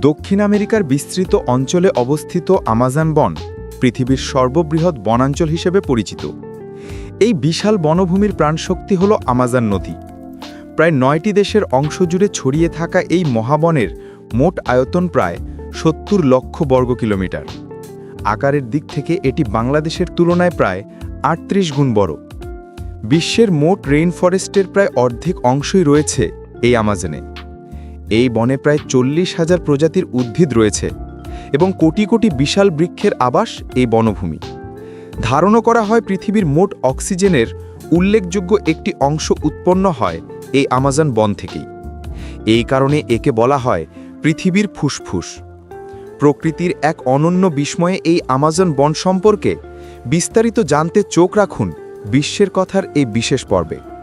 দক্ষিণ আমেরিকার বিস্তৃত অঞ্চলে অবস্থিত আমাজন বন পৃথিবীর সর্ববৃহৎ বনাঞ্চল হিসেবে পরিচিত। এই বিশাল বনভূমির প্রাণশক্তি হল আমাজন নদী। প্রায় নয়টি দেশের অংশ জুড়ে ছড়িয়ে থাকা এই মহাবনের মোট আয়তন প্রায় সত্তর লক্ষ বর্গ কিলোমিটার। আকারের দিক থেকে এটি বাংলাদেশের তুলনায় প্রায় আটত্রিশ গুণ বড়। বিশ্বের মোট রেইন ফরেস্টের প্রায় অর্ধেক অংশই রয়েছে এই আমাজনে। এই বনে প্রায় চল্লিশ হাজার প্রজাতির উদ্ভিদ রয়েছে এবং কোটি কোটি বিশাল বৃক্ষের আবাস এই বনভূমি। ধারণা করা হয় পৃথিবীর মোট অক্সিজেনের উল্লেখযোগ্য একটি অংশ উৎপন্ন হয় এই আমাজন বন থেকেই। এই কারণে একে বলা হয় পৃথিবীর ফুসফুস। প্রকৃতির এক অনন্য বিস্ময়ে এই আমাজন বন সম্পর্কে বিস্তারিত জানতে চোখ রাখুন বিশ্বের কথার এই বিশেষ পর্বে।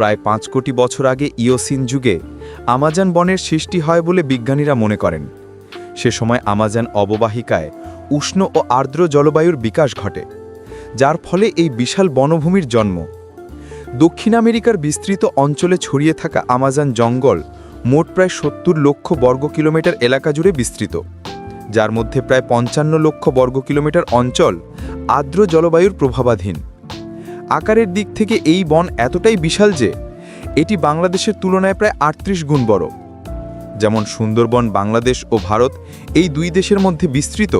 প্রায় পাঁচ কোটি বছর আগে ইওসিন যুগে আমাজন বনের সৃষ্টি হয় বলে বিজ্ঞানীরা মনে করেন। সে সময় আমাজন অববাহিকায় উষ্ণ ও আর্দ্র জলবায়ুর বিকাশ ঘটে, যার ফলে এই বিশাল বনভূমির জন্ম। দক্ষিণ আমেরিকার বিস্তৃত অঞ্চলে ছড়িয়ে থাকা আমাজন জঙ্গল মোট প্রায় সত্তর লক্ষ বর্গ কিলোমিটার এলাকা জুড়ে বিস্তৃত, যার মধ্যে প্রায় পঞ্চান্ন লক্ষ বর্গ কিলোমিটার অঞ্চল আর্দ্র জলবায়ুর প্রভাবাধীন। আকারের দিক থেকে এই বন এতটাই বিশাল যে এটি বাংলাদেশের তুলনায় প্রায় আটত্রিশ গুণ বড়। যেমন সুন্দরবন, বাংলাদেশ ও ভারত এই দুই দেশের মধ্যে বিস্তৃত,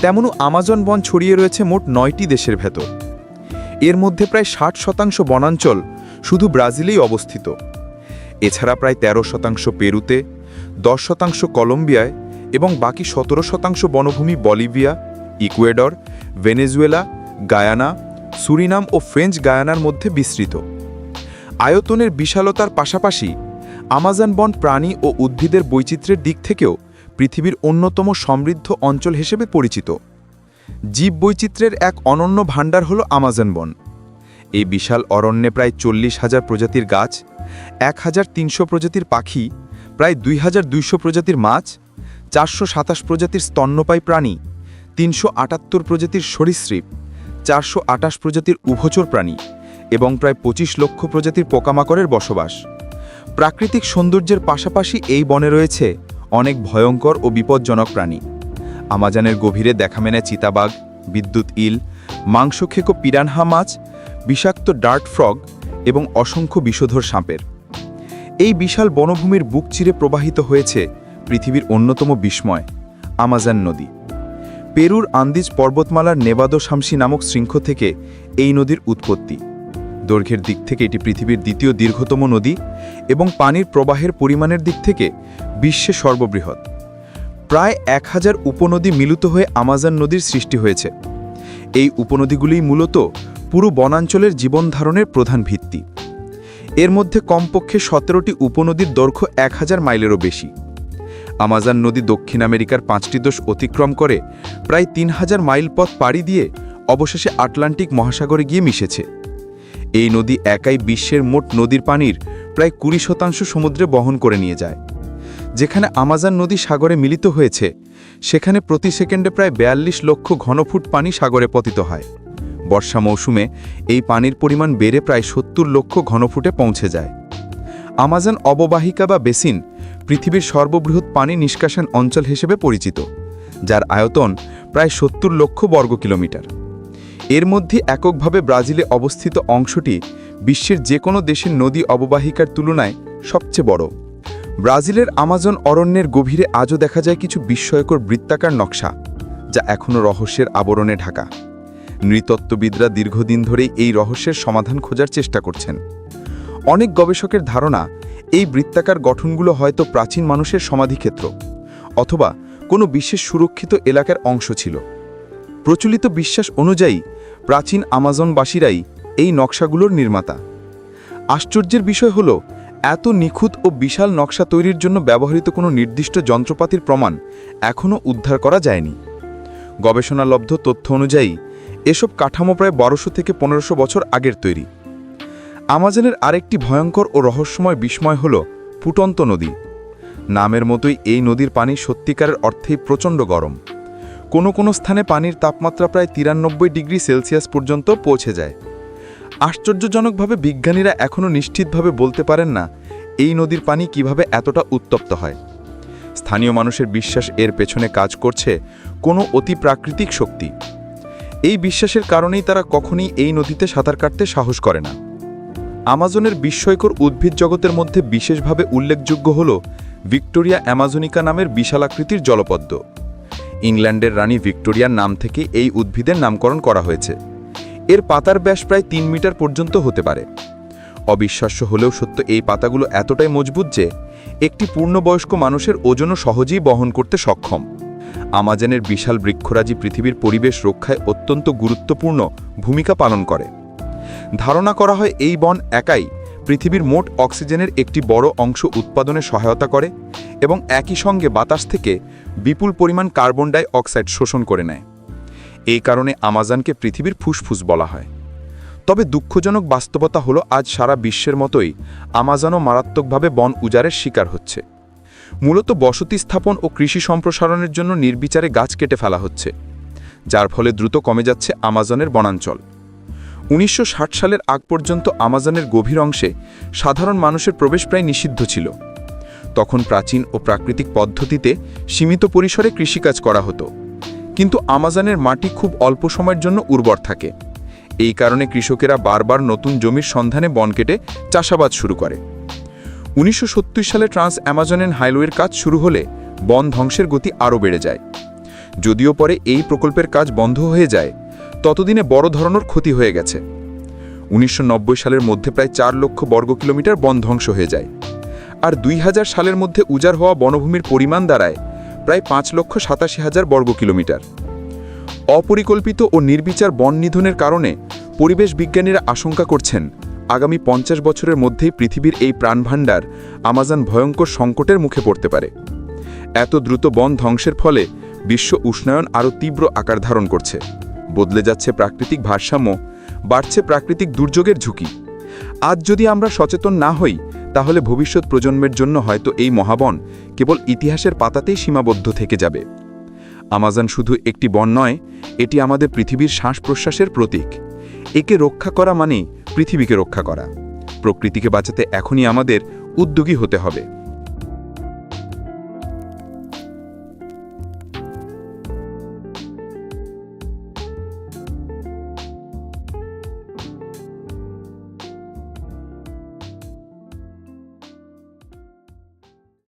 তেমনও আমাজন বন ছড়িয়ে রয়েছে মোট নয়টি দেশের ভেতর। এর মধ্যে প্রায় ষাট শতাংশ বনাঞ্চল শুধু ব্রাজিলেই অবস্থিত। এছাড়া প্রায় ১৩ শতাংশ পেরুতে, দশ শতাংশ কলম্বিয়ায় এবং বাকি সতেরো শতাংশ বনভূমি Bolivia, Ecuador, Venezuela, Guyana Suriname ও ফ্রেঞ্চ গায়ানার মধ্যে বিস্তৃত। আয়তনের বিশালতার পাশাপাশি আমাজন বন প্রাণী ও উদ্ভিদের বৈচিত্র্যের দিক থেকেও পৃথিবীর অন্যতম সমৃদ্ধ অঞ্চল হিসেবে পরিচিত। জীব বৈচিত্র্যের এক অনন্য ভাণ্ডার হল আমাজন বন। এই বিশাল অরণ্যে প্রায় চল্লিশ হাজার প্রজাতির গাছ, এক হাজার তিনশো প্রজাতির পাখি, প্রায় দুই হাজার দুইশো প্রজাতির মাছ, চারশো সাতাশ প্রজাতির স্তন্যপায়ী প্রাণী, তিনশো আটাত্তর প্রজাতির সরীসৃপ চারশো আটাশ প্রজাতির উভচর প্রাণী এবং প্রায় পঁচিশ লক্ষ প্রজাতির পোকামাকড়ের বসবাস। প্রাকৃতিক সৌন্দর্যের পাশাপাশি এই বনে রয়েছে অনেক ভয়ঙ্কর ও বিপজ্জনক প্রাণী। আমাজানের গভীরে দেখা মেনে চিতাবাঘ, বিদ্যুৎ ইল মাংসক্ষেকো পিরানহা মাছ, বিষাক্ত ডার্ট ফ্রগ এবং অসংখ্য বিষধর সাপের। এই বিশাল বনভূমির বুক চিরে প্রবাহিত হয়েছে পৃথিবীর অন্যতম বিস্ময়, আমাজন নদী। পেরুর আন্দিজ পর্বতমালার নেবাদো শামসি নামক শৃঙ্খ থেকে এই নদীর উৎপত্তি। দৈর্ঘ্যের দিক থেকে এটি পৃথিবীর দ্বিতীয় দীর্ঘতম নদী এবং পানির প্রবাহের পরিমাণের দিক থেকে বিশ্বে সর্ববৃহৎ। প্রায় এক হাজার উপনদী মিলিত হয়ে আমাজন নদীর সৃষ্টি হয়েছে। এই উপনদীগুলিই মূলত পুরো বনাঞ্চলের জীবনধারণের প্রধান ভিত্তি। এর মধ্যে কমপক্ষে সতেরোটি উপনদীর দৈর্ঘ্য এক হাজার মাইলেরও বেশি। আমাজন নদী দক্ষিণ আমেরিকার পাঁচটি দোষ অতিক্রম করে, প্রায় তিন হাজার মাইল পথ পাড়ি দিয়ে অবশেষে আটলান্টিক মহাসাগরে গিয়ে মিশেছে। এই নদী একাই বিশ্বের মোট নদীর পানির প্রায় কুড়ি শতাংশ সমুদ্রে বহন করে নিয়ে যায়। যেখানে আমাজন নদী সাগরে মিলিত হয়েছে, সেখানে প্রতি সেকেন্ডে প্রায় বেয়াল্লিশ লক্ষ ঘনফুট পানি সাগরে পতিত হয়। বর্ষা মৌসুমে এই পানির পরিমাণ বেড়ে প্রায় সত্তর লক্ষ ঘনফুটে পৌঁছে যায়। আমাজন অববাহিকা বা বেসিন পৃথিবীর সর্ববৃহৎ পানি নিষ্কাশন অঞ্চল হিসেবে পরিচিত, যার আয়তন প্রায় সত্তর লক্ষ বর্গ কিলোমিটার। এর মধ্যে এককভাবে ব্রাজিলে অবস্থিত অংশটি বিশ্বের যে কোনো দেশের নদী অববাহিকার তুলনায় সবচেয়ে বড়। ব্রাজিলের আমাজন অরণ্যের গভীরে আজও দেখা যায় কিছু বিস্ময়কর বৃত্তাকার নকশা, যা এখনও রহস্যের আবরণে ঢাকা। নৃতত্ত্ববিদরা দীর্ঘদিন ধরেই এই রহস্যের সমাধান খোঁজার চেষ্টা করছেন। অনেক গবেষকের ধারণা এই বৃত্তাকার গঠনগুলো হয়তো প্রাচীন মানুষের সমাধিক্ষেত্র অথবা কোনো বিশেষ সুরক্ষিত এলাকার অংশ ছিল। প্রচলিত বিশ্বাস অনুযায়ী প্রাচীন আমাজনবাসীরাই এই নকশাগুলোর নির্মাতা। আশ্চর্যের বিষয় হল, এত নিখুঁত ও বিশাল নকশা তৈরির জন্য ব্যবহৃত কোনো নির্দিষ্ট যন্ত্রপাতির প্রমাণ এখনও উদ্ধার করা যায়নি। গবেষণালব্ধ তথ্য অনুযায়ী, এসব কাঠামো প্রায় বারোশো থেকে পনেরোশো বছর আগের তৈরি। আমাজনের আরেকটি ভয়ঙ্কর ও রহস্যময় বিস্ময় হল ফুটন্ত নদী। নামের মতোই এই নদীর পানি সত্যিকারের অর্থেই প্রচণ্ড গরম। কোনো কোনো স্থানে পানির তাপমাত্রা প্রায় তিরানব্বই ডিগ্রি সেলসিয়াস পর্যন্ত পৌঁছে যায়। আশ্চর্যজনকভাবে বিজ্ঞানীরা এখনও নিশ্চিতভাবে বলতে পারেন না, এই নদীর পানি কীভাবে এতটা উত্তপ্ত হয়। স্থানীয় মানুষের বিশ্বাস এর পেছনে কাজ করছে কোনো অতি প্রাকৃতিক শক্তি। এই বিশ্বাসের কারণেই তারা কখনই এই নদীতে সাঁতার কাটতে সাহস করে না। আমাজনের বিস্ময়কর উদ্ভিদ জগতের মধ্যে বিশেষভাবে উল্লেখযোগ্য হল ভিক্টোরিয়া অ্যামাজনিকা নামের বিশালাকৃতির জলপদ্ম। ইংল্যান্ডের রানী ভিক্টোরিয়ার নাম থেকে এই উদ্ভিদের নামকরণ করা হয়েছে। এর পাতার ব্যাস প্রায় তিন মিটার পর্যন্ত হতে পারে। অবিশ্বাস্য হলেও সত্য এই পাতাগুলো এতটাই মজবুত যে একটি পূর্ণবয়স্ক মানুষের ওজনও সহজেই বহন করতে সক্ষম। আমাজনের বিশাল বৃক্ষরাজি পৃথিবীর পরিবেশ রক্ষায় অত্যন্ত গুরুত্বপূর্ণ ভূমিকা পালন করে। ধারণা করা হয় এই বন একাই পৃথিবীর মোট অক্সিজেনের একটি বড় অংশ উৎপাদনে সহায়তা করে এবং একই সঙ্গে বাতাস থেকে বিপুল পরিমাণ কার্বন ডাই অক্সাইড শোষণ করে নেয়। এই কারণে আমাজনকে পৃথিবীর ফুসফুস বলা হয়। তবে দুঃখজনক বাস্তবতা হলো, আজ সারা বিশ্বের মতোই আমাজনও মারাত্মকভাবে বন উজাড়ের শিকার হচ্ছে। মূলত বসতি স্থাপন ও কৃষি সম্প্রসারণের জন্য নির্বিচারে গাছ কেটে ফেলা হচ্ছে, যার ফলে দ্রুত কমে যাচ্ছে আমাজনের বনাঞ্চল। উনিশশো ষাট সালের আগ পর্যন্ত আমাজনের গভীর অংশে সাধারণ মানুষের প্রবেশ প্রায় নিষিদ্ধ ছিল। তখন প্রাচীন ও প্রাকৃতিক পদ্ধতিতে সীমিত পরিসরে কৃষিকাজ করা হতো। কিন্তু আমাজনের মাটি খুব অল্প সময়ের জন্য উর্বর থাকে। এই কারণে কৃষকেরা বারবার নতুন জমির সন্ধানে বন কেটে চাষাবাদ শুরু করে। উনিশশো সত্তর সালে ট্রান্স অ্যামাজনের হাইওয়ের কাজ শুরু হলে বন ধ্বংসের গতি আরও বেড়ে যায়। যদিও পরে এই প্রকল্পের কাজ বন্ধ হয়ে যায় ততদিনে বড় ধরনের ক্ষতি হয়ে গেছে। উনিশশো নব্বই সালের মধ্যে প্রায় চার লক্ষ বর্গ কিলোমিটার বন ধ্বংস হয়ে যায়। আর দুই হাজার সালের মধ্যে উজাড় হওয়া বনভূমির পরিমাণ দাঁড়ায় প্রায় পাঁচ লক্ষ সাতাশি হাজার বর্গ কিলোমিটার। অপরিকল্পিত ও নির্বিচার বন নিধনের কারণে পরিবেশ বিজ্ঞানীরা আশঙ্কা করছেন, আগামী পঞ্চাশ বছরের মধ্যেই পৃথিবীর এই প্রাণভাণ্ডার আমাজন ভয়ঙ্কর সংকটের মুখে পড়তে পারে। এত দ্রুত বন ধ্বংসের ফলে বিশ্ব উষ্ণায়ন আরও তীব্র আকার ধারণ করছে। বদলে যাচ্ছে প্রাকৃতিক ভারসাম্য, বাড়ছে প্রাকৃতিক দুর্যোগের ঝুঁকি। আজ যদি আমরা সচেতন না হই, তাহলে ভবিষ্যৎ প্রজন্মের জন্য হয়তো এই মহাবন কেবল ইতিহাসের পাতাতেই সীমাবদ্ধ থেকে যাবে। আমাজন শুধু একটি বন নয়, এটি আমাদের পৃথিবীর শ্বাস প্রশ্বাসের প্রতীক। একে রক্ষা করা মানে পৃথিবীকে রক্ষা করা। প্রকৃতিকে বাঁচাতে এখনই আমাদের উদ্যোগী হতে হবে।